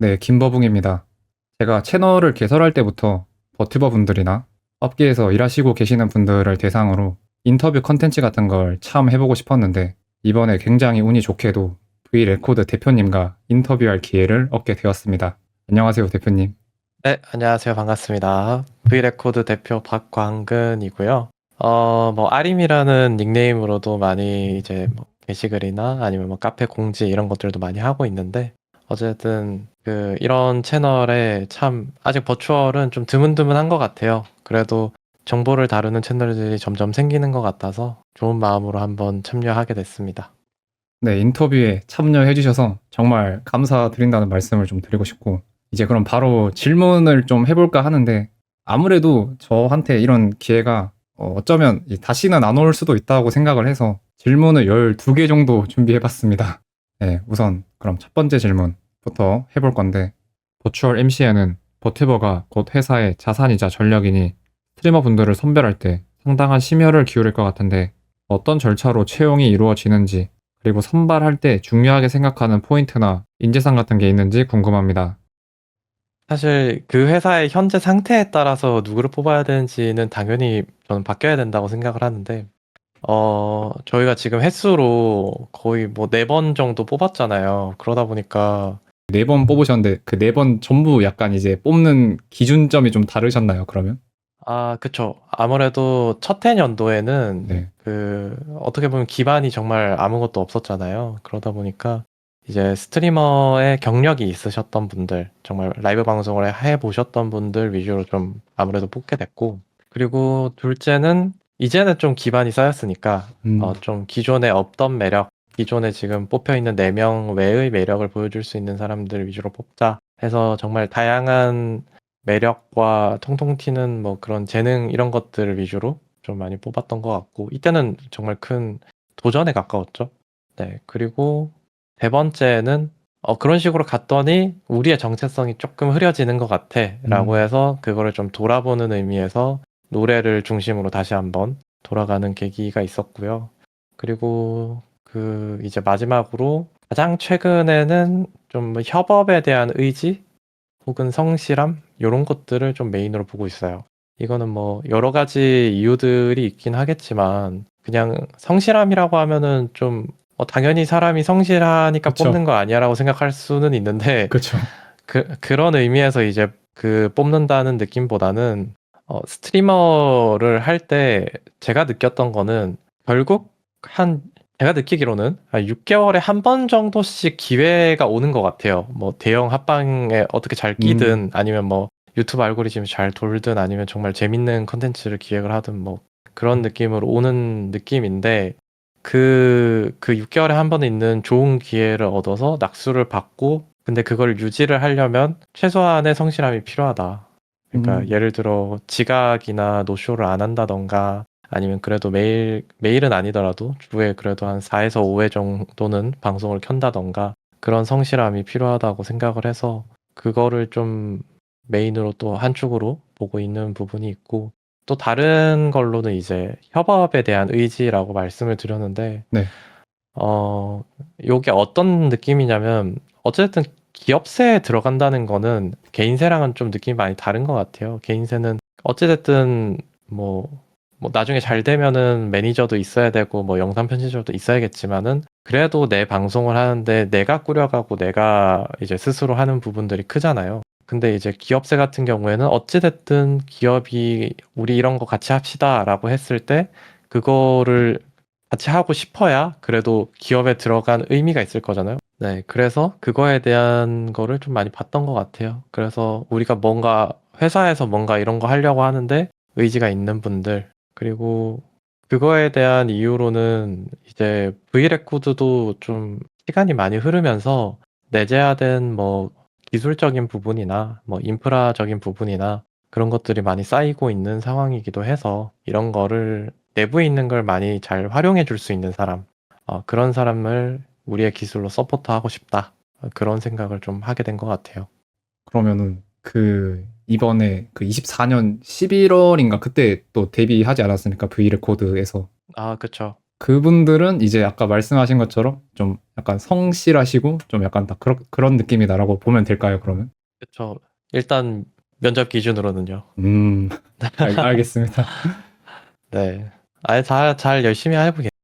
네, 김버붕입니다. 제가 채널을 개설할 때부터 버튜버 분들이나 업계에서 일하시고 계시는 분들을 대상으로 인터뷰 컨텐츠 같은 걸 참 해보고 싶었는데 이번에 굉장히 운이 좋게도 V레코드 대표님과 인터뷰할 기회를 얻게 되었습니다. 안녕하세요, 대표님. 네, 안녕하세요. 반갑습니다. V레코드 대표 박광근이고요. 어, 뭐, 아림이라는 닉네임으로도 많이 이제 뭐 게시글이나 아니면 뭐 카페 공지 이런 것들도 많이 하고 있는데, 어쨌든 그 이런 채널에 참 아직 버추얼은 좀 드문드문한 것 같아요. 그래도 정보를 다루는 채널들이 점점 생기는 것 같아서 좋은 마음으로 한번 참여하게 됐습니다. 네, 인터뷰에 참여해 주셔서 정말 감사드린다는 말씀을 좀 드리고 싶고, 이제 그럼 바로 질문을 좀 해볼까 하는데, 아무래도 저한테 이런 기회가 어, 어쩌면 이 다시는 안 올 수도 있다고 생각을 해서 질문을 12개 정도 준비해 봤습니다. 네, 우선 그럼 첫 번째 질문 부터 해볼 건데, 버추얼 MC에는 버티버가 곧 회사의 자산이자 전력이니 스트리머 분들을 선별할 때 상당한 심혈을 기울일 것 같은데, 어떤 절차로 채용이 이루어지는지 그리고 선발할 때 중요하게 생각하는 포인트나 인재상 같은 게 있는지 궁금합니다. 사실 그 회사의 현재 상태에 따라서 누구를 뽑아야 되는지는 당연히 저는 바뀌어야 된다고 생각을 하는데, 어, 저희가 지금 횟수로 거의 뭐 네 번 정도 뽑았잖아요. 그러다 보니까, 네 번 뽑으셨는데 그 네 번 전부 약간 이제 뽑는 기준점이 좀 다르셨나요, 그러면? 아, 그쵸. 아무래도 첫해 연도에는 네. 그, 어떻게 보면 기반이 정말 아무것도 없었잖아요. 그러다 보니까 이제 스트리머의 경력이 있으셨던 분들, 정말 라이브 방송을 해 보셨던 분들 위주로 좀 아무래도 뽑게 됐고, 그리고 둘째는 이제는 좀 기반이 쌓였으니까, 음, 어, 좀 기존에 없던 매력, 기존에 지금 뽑혀 있는 4명 외의 매력을 보여줄 수 있는 사람들 위주로 뽑자 해서 정말 다양한 매력과 통통 튀는 뭐 그런 재능 이런 것들을 위주로 좀 많이 뽑았던 것 같고, 이때는 정말 큰 도전에 가까웠죠. 네, 그리고 세 번째는 어, 그런 식으로 갔더니 우리의 정체성이 조금 흐려지는 것 같아 라고 음. 해서 그거를 좀 돌아보는 의미에서 노래를 중심으로 다시 한번 돌아가는 계기가 있었고요. 그리고 그 이제 마지막으로 가장 최근에는 좀 협업에 대한 의지 혹은 성실함 이런 것들을 좀 메인으로 보고 있어요. 이거는 뭐 여러 가지 이유들이 있긴 하겠지만 그냥 성실함이라고 하면은 좀 어, 당연히 사람이 성실하니까 그쵸. 뽑는 거 아니야라고 생각할 수는 있는데 그렇죠. 그, 그런 의미에서 이제 그 뽑는다는 느낌보다는 어, 스트리머를 할 때 제가 느꼈던 거는 결국 한 제가 느끼기로는 6개월에 한번 정도씩 기회가 오는 것 같아요. 뭐 대형 합방에 어떻게 잘 끼든 아니면 뭐 유튜브 알고리즘이 잘 돌든 아니면 정말 재밌는 컨텐츠를 기획을 하든 뭐 그런 느낌으로 오는 느낌인데 그, 그 6개월에 한번 있는 좋은 기회를 얻어서 낙수를 받고 근데 그걸 유지를 하려면 최소한의 성실함이 필요하다. 그러니까 음. 예를 들어 지각이나 노쇼를 안 한다던가 아니면 그래도 매일 매일은 아니더라도 주에 그래도 한 4에서 5회 정도는 방송을 켠다던가 그런 성실함이 필요하다고 생각을 해서 그거를 좀 메인으로 또 한 축으로 보고 있는 부분이 있고 또 다른 걸로는 이제 협업에 대한 의지라고 말씀을 드렸는데 네. 어, 요게 어떤 느낌이냐면 어쨌든 기업세에 들어간다는 거는 개인세랑은 좀 느낌이 많이 다른 것 같아요. 개인세는 어찌됐든 뭐, 뭐 나중에 잘 되면은 매니저도 있어야 되고 뭐 영상 편집자도 있어야겠지만은 그래도 내 방송을 하는데 내가 꾸려가고 내가 이제 스스로 하는 부분들이 크잖아요. 근데 이제 기업세 같은 경우에는 어찌됐든 기업이 우리 이런 거 같이 합시다라고 했을 때 그거를 같이 하고 싶어야 그래도 기업에 들어간 의미가 있을 거잖아요. 네, 그래서 그거에 대한 거를 좀 많이 봤던 것 같아요. 그래서 우리가 뭔가 회사에서 뭔가 이런 거 하려고 하는데 의지가 있는 분들, 그리고 그거에 대한 이유로는 이제 V레코드도 좀 시간이 많이 흐르면서 내재화된 뭐 기술적인 부분이나 뭐 인프라적인 부분이나 그런 것들이 많이 쌓이고 있는 상황이기도 해서 이런 거를 내부에 있는 걸 많이 잘 활용해 줄 수 있는 사람, 어, 그런 사람을 우리의 기술로 서포트하고 싶다. 어, 그런 생각을 좀 하게 된 것 같아요. 그러면은 그 이번에 그 24년 11월인가 그때 또 데뷔하지 않았습니까? V레코드에서. 아, 그쵸. 그분들은 이제 아까 말씀하신 것처럼 좀 약간 성실하시고 좀 약간 다 그런 그런 느낌이다라고 보면 될까요? 그러면? 그렇죠. 일단 면접 기준으로는요. 음, 알, 알겠습니다. 네. 아예 잘, 잘 열심히 해보겠습니다.